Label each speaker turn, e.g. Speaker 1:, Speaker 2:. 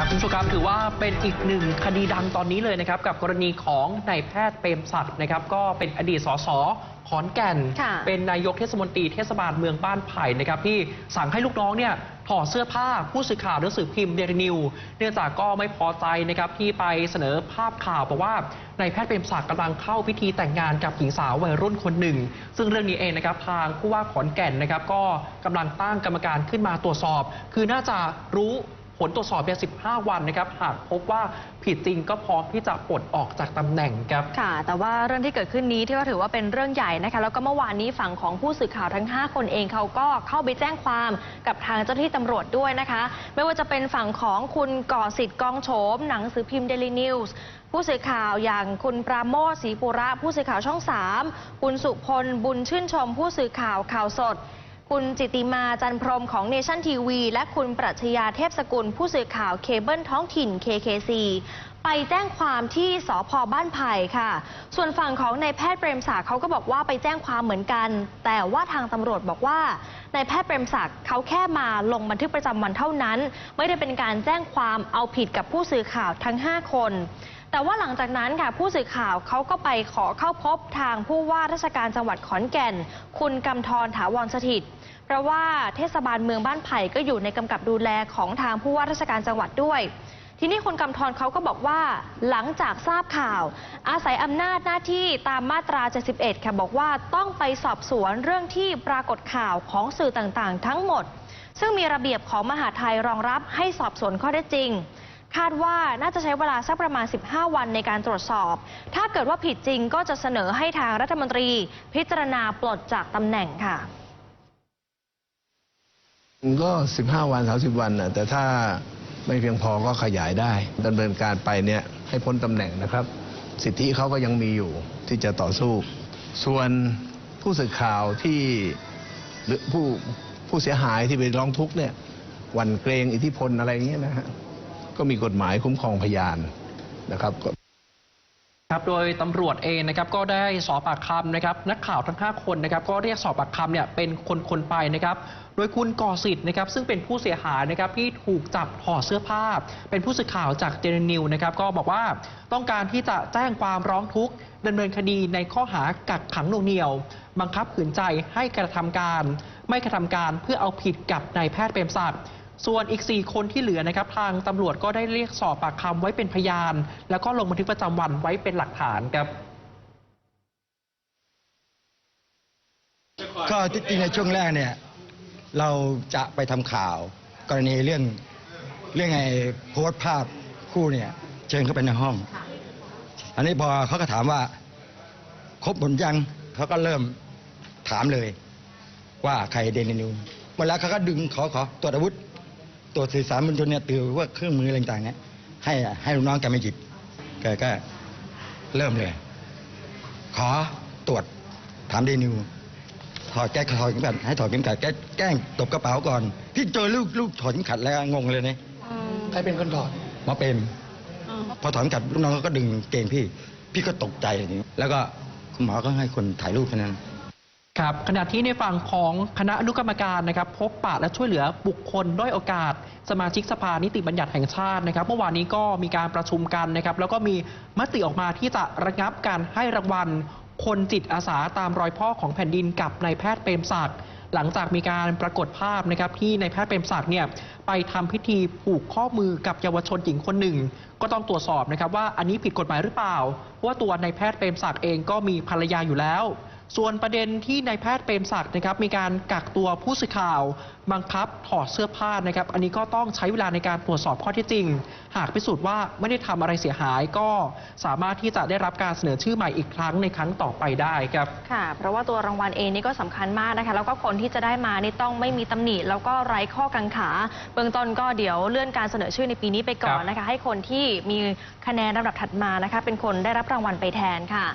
Speaker 1: ครับคุณผู้ชมครับถือว่าเป็นอีกหนึ่งคดีดังตอนนี้เลยนะครับกับกรณีของนายแพทย์เปรมศักดิ์นะครับก็เป็นอดีตสสขอนแก่น
Speaker 2: ค่ะ
Speaker 1: เป็นนายกเทศมนตรีเทศบาลเมืองบ้านไผ่นะครับที่สั่งให้ลูกน้องเนี่ยถอดเสื้อผ้าผู้สื่อข่าวหนังสือพิมพ์เดลินิว เนื่องจากก็ไม่พอใจนะครับที่ไปเสนอภาพข่าวบอกว่านายแพทย์เปรมศักดิ์กำลังเข้าพิธีแต่งงานกับหญิงสาววัยรุ่นคนหนึ่ง ซึ่งเรื่องนี้เองนะครับทางผู้ว่าขอนแก่นนะครับก็กำลังตั้งกรรมการขึ้นมาตรวจสอบ คือน่าจะรู้ ผลตรวจสอบเนี่ย15 วันนะครับ หากพบว่าผิดจริงก็พร้อมที่จะปลดออกจากตำแหน่งครับ
Speaker 2: ค่ะ แต่ว่าเรื่องที่เกิดขึ้นนี้ที่ว่าถือว่าเป็นเรื่องใหญ่นะคะ แล้วก็เมื่อวานนี้ฝั่งของผู้สื่อข่าวทั้ง 5 คนเองเขาก็เข้าไปแจ้งความกับทางเจ้าหน้าที่ตำรวจด้วยนะคะ ไม่ว่าจะเป็นฝั่งของคุณก่อสิทธิ์กองโฉมหนังสือพิมพ์เดลินิวส์ผู้สื่อข่าวอย่างคุณปราโมทศรีปุระ ผู้สื่อข่าวช่อง 3 คุณสุพลบุญชื่นชม ผู้สื่อข่าวข่าวสด คุณจิติมาจันพรมของเนชั่นทีวีและคุณปรัชญาเทพสกุล ผู้สื่อข่าวเคเบิลท้องถิ่น KKC ไปแจ้งความที่สพบ้านไผ่ค่ะ ส่วนฝั่งของนายแพทย์เปรมศักดิ์เขาก็บอกว่าไปแจ้งความเหมือนกัน แต่ว่าทางตำรวจบอกว่านายแพทย์เปรมศักดิ์เขาแค่มาลงบันทึกประจำวันเท่านั้น ไม่ได้เป็นการแจ้งความเอาผิดกับผู้สื่อข่าวทั้ง 5 คน แต่ว่าหลังจากนั้นค่ะผู้สื่อข่าวเขาก็ไปขอเข้าพบทางผู้ว่าราชการจังหวัดขอนแก่น คุณกำธรถาวรสถิต เพราะว่าเทศบาลเมืองบ้านไผ่ก็อยู่ในกำกับดูแลของทางผู้ว่าราชการจังหวัดด้วย ทีนี้คุณกำธรเขาก็บอกว่า หลังจากทราบข่าว อาศัยอำนาจหน้าที่ตามมาตรา 71 ค่ะบอกว่าต้องไปสอบสวนเรื่องที่ปรากฏข่าวของสื่อต่างๆ ทั้งหมด ซึ่งมีระเบียบของมหาไทยรองรับให้สอบสวนข้อได้จริงคาดว่าน่าจะใช้เวลาสักประมาณ 15 วันในการตรวจสอบ ถ้าเกิดว่าผิดจริงก็จะเสนอให้ทางรัฐมนตรี พิจารณาปลดจากตำแหน่งค่ะ
Speaker 3: ก็15วัน30วันนะแต่ถ้าไม่เพียงพอก็ขยายได้ดำเนินการไปเนี่ยให้พ้นตำแหน่งนะครับ สิทธิเขาก็ยังมีอยู่ที่จะต่อสู้ ส่วนผู้สื่อข่าวที่หรือผู้ผู้เสียหายที่ไปร้องทุกข์เนี่ยหวันเกรงอิทธิพลอะไรอย่างเงี้ยนะฮะก็มีกฎหมายคุ้มครองพยานนะครับ
Speaker 1: ครับโดยตำรวจเองนะครับก็ได้สอบปากคำนะครับนักข่าวทั้ง 5 คนนะครับก็เรียกสอบปากคำเนี่ยเป็นคนๆไปนะครับโดยคุณก่อสิทธิ์นะครับซึ่งเป็นผู้เสียหายนะครับที่ถูกจับถอดเสื้อผ้า เป็นผู้สื่อข่าวจากเจนนิวนะครับก็บอกว่าต้องการที่จะแจ้งความร้องทุกข์ดำเนินคดีในข้อหากักขังหน่วงเหนี่ยว บังคับขืนใจให้กระทำการ ไม่กระทำการเพื่อเอาผิดกับนายแพทย์เปรมศักดิ์ ส่วนอีก 4 คนที่เหลือนะครับทางตำรวจก็ได้เรียกสอบปากคำไว้เป็นพยาน แล้วก็ลงบันทึกประจำวันไว้เป็นหลักฐานครับ
Speaker 4: ก็ที่จริงในช่วงแรกเนี่ยเราจะไปทำข่าว กรณีเรื่องเรื่องไอ้โพสต์ภาพคู่เนี่ยเชิญเข้าไปในห้อง อันนี้พอเขาก็ถามว่าครบหมดยังเขาก็เริ่มถามเลย ว่าใครเดนนิวเวลาเขาก็ดึงขอขอตรวจอาวุธ ตรวจสื่อสารมวลชนเนี่ยตือว่าเครื่องมืออะไรต่างๆเนี่ยให้ให้ลูกน้องแกไม่หยิบแกก็เริ่มเลย ขอตรวจถามเดนิวถอดแก้ถอดเข็มขัดให้ถอดเข็มขัดแก้แกล้งตบกระเป๋าก่อน ที่เจอลูกลูกถอดเข็มขัดแล้วงงเลยนะ
Speaker 3: ใครเป็นคนถอด
Speaker 4: หมาเป็นพอถอดเข็มขัดลูกน้องเขาก็ดึงเกงพี่ พี่ก็ตกใจอย่างนี้แล้วก็คุณหมอก็ให้คนถ่ายรูปแค่นั้น
Speaker 1: ครับขณะที่ในฝั่งของคณะอนุกรรมการนะครับพบปะและช่วยเหลือบุคคลด้อยโอกาส สมาชิกสภานิติบัญญัติแห่งชาตินะครับเมื่อวานนี้ก็มีการประชุมกันนะครับแล้วก็มีมติออกมาที่จะระงับการให้รางวัล คนจิตอาสาตามรอยพ่อของแผ่นดินกับนายแพทย์เปรมศักดิ์หลังจากมีการปรากฏภาพนะครับที่นายแพทย์เปรมศักดิ์เนี่ยไปทำพิธีผูกข้อมือกับเยาวชนหญิงคนหนึ่ง ก็ต้องตรวจสอบนะครับว่าอันนี้ผิดกฎหมายหรือเปล่าเพราะว่าตัวนายแพทย์เปรมศักดิ์เองก็มีภรรยาอยู่แล้ว ส่วนประเด็นที่นายแพทย์เปรมศักดิ์นะครับมีการกักตัวผู้สื่อข่าวบังคับถอดเสื้อผ้านะครับ อันนี้ก็ต้องใช้เวลาในการตรวจสอบข้อท็จจริง หากพิสูจน์ว่าไม่ได้ทำอะไรเสียหายก็สามารถที่จะได้รับการเสนอชื่อใหม่อีกครั้งในครั้งต่อไปได้ครับ
Speaker 2: ค่ะ เพราะว่าตัวรางวัลเองนี่ก็สำคัญมากนะคะ แล้วก็คนที่จะได้มานี่ต้องไม่มีตำหนิแล้วก็ไร้ข้อกังขา เบื้องต้นก็เดี๋ยวเลื่อนการเสนอชื่อในปีนี้ไปก่อนนะคะ ให้คนที่มีคะแนนลำดับถัดมานะคะ เป็นคนได้รับรางวัลไปแทนค่ะ